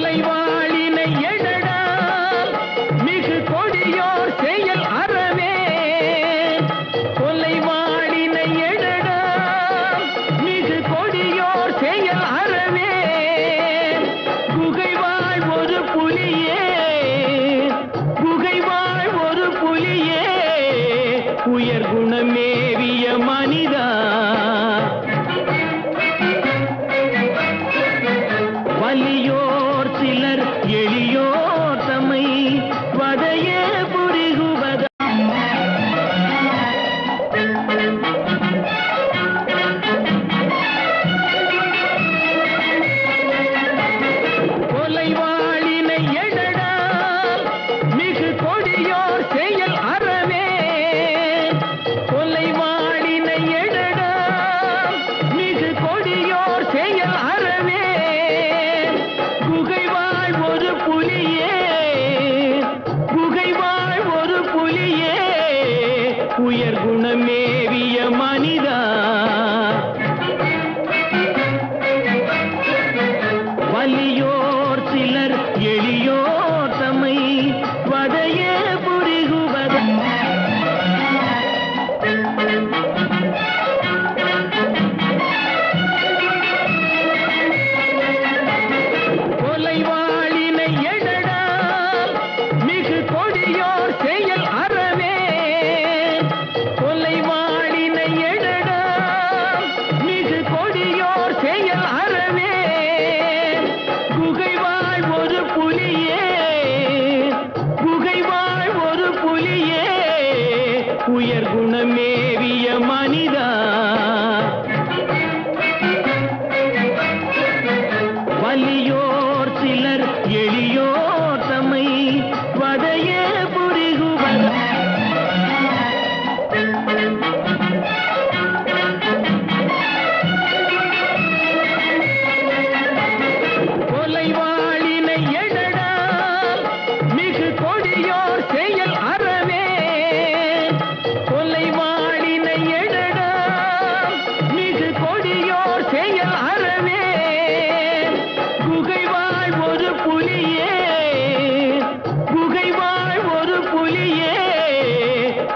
கொலைவாளினை எழடா. மிகு கொடியோர் செயல் அறமே. கொலைவாளினை எழடா. மிகு கொடியோர் செயல் அறவே குகைவாழ் ஒரு புலியே. குகைவாழ் ஒரு புலியே. உயர் உயர் குணமேவிய மனிதா.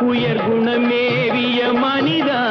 உயர் குணமேவிய மனிதா.